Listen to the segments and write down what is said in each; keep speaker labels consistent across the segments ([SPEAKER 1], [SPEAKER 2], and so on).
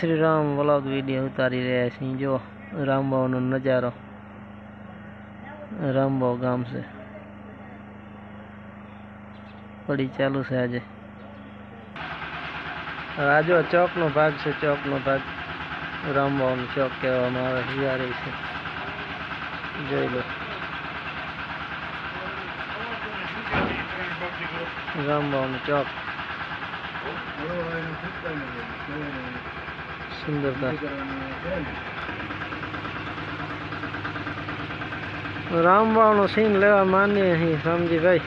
[SPEAKER 1] Shri Ram vlog video ઉતારી રહ્યા છીએ. જો રામબાવનો નજારો, રામબાવ ગામ છે. પડી ચાલુ છે આજે. આ જો ચોકનો ભાગ છે, ચોકનો ભાગ રામબાવનો ચોક કહેવામાં આવે હિયારી છે. જોઈ લો. રામબાવનો ચોક. સુંદરતા રામબાવનો સીન લેવા માનીએ અહીં સમજીભાઈ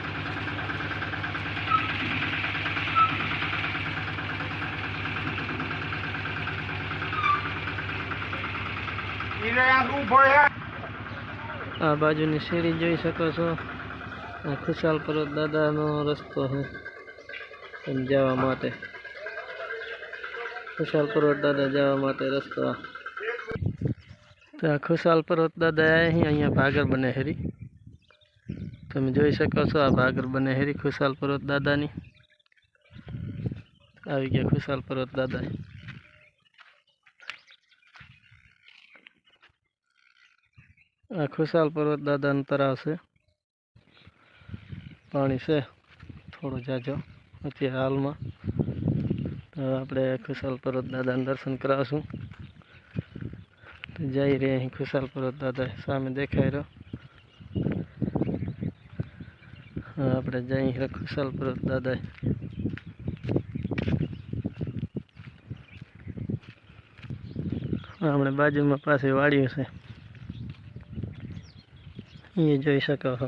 [SPEAKER 1] આ બાજુની સીડી જોઈ શકો છો આ ખુશાલ પર્વત દાદાનો રસ્તો છે સમજાવવા માટે ખુશાલ પર્વત દાદા જવા માટે રસ્તો આ તો આ ખુશાલ પર્વત દાદા અહીં અહીંયા ભાગર બને હેરી તમે જોઈ શકો છો આ ભાગર બને હેરી ખુશાલ પર્વત દાદાની આવી ગયા ખુશાલ પર્વત દાદા આ ખુશાલ પર્વત દાદાનો તળાવ છે પાણી છે થોડો જાજો અત્યારે હાલમાં તો આપણે ખુશાલ પર્વત દાદાને દર્શન કરાવશું તો જઈ રહી અહીં ખુશાલ પર્વત દાદા સામે દેખાઈ રહ્યો હા આપણે જઈ રહ્યા ખુશાલ પર્વત દાદા આપણે બાજુમાં પાસે વાડ્યું છે એ જોઈ શકો છો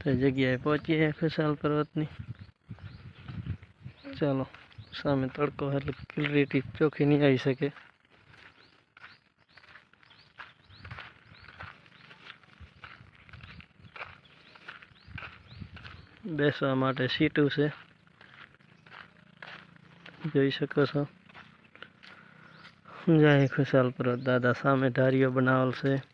[SPEAKER 1] તે જગ્યાએ પહોંચીએ ખુશાલ પર્વતની. ચાલો, સામે તડકો એટલે ક્લિયરિટી ચોખ્ખી નહીં આવી શકે. બેસવા માટે સીટું છે. જોઈ શકો છો. જય ખુશાલ પર્વત. દાદા સામે ધારીઓ બનાવેલ છે.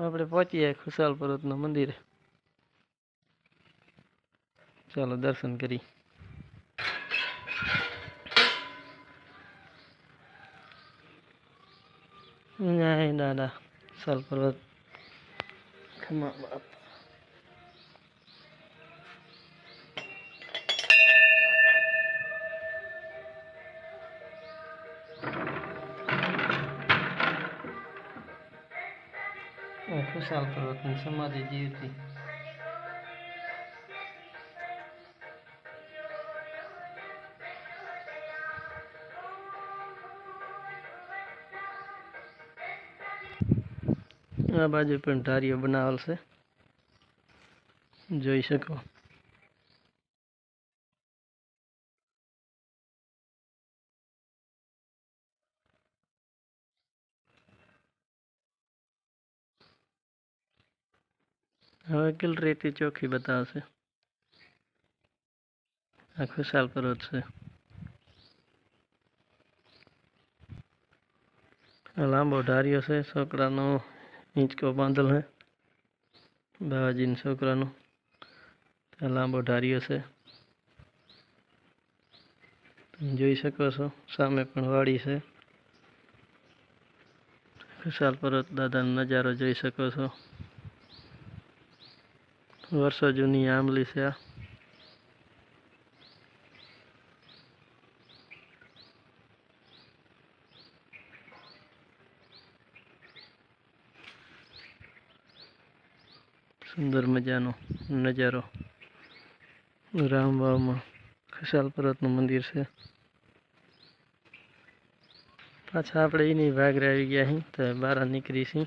[SPEAKER 1] આપણે પહોંચીએ ખુશાલ પર્વતના મંદિરે. ચાલો દર્શન કરી. ના દાદા ખુશાલ પર્વત. બાપ. ખુશાલ પર્વતની સમાધિ જીવતી આ બાજુ પણ ધારીઓ બનાવેલ છે. જોઈ શકો. હવે કિલરેટી ચોખ્ખી બતાવશે. આ ખુશાલ પર્વત છે. લાંબો ઢાર્યો છે, છોકરાનો હિંચકો બાંધેલ છે. બાવાજીના છોકરાનો. લાંબો ઢાર્યો છે. તમે જોઈ શકો છો, સામે પણ વાડી છે. ખુશાલ પર્વત દાદાનો નજારો જોઈ શકો છો. વર્ષો જૂની આંબલી છે. આ સુંદર મજાનો નજારો. રામવાવમાં ખુશાલ પર્વતનું મંદિર છે. પાછા આપણે એની વાઘરે આવી ગયા અહીં તો બહાર નીકળી છીએ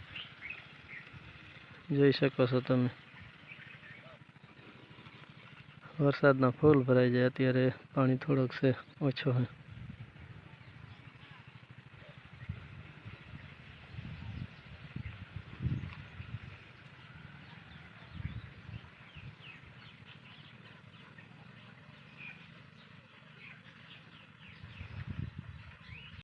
[SPEAKER 1] જોઈ શકો છો તમે. વરસાદના ફૂલ ભરાઈ જાય અત્યારે પાણી થોડોક છે ઓછો છે.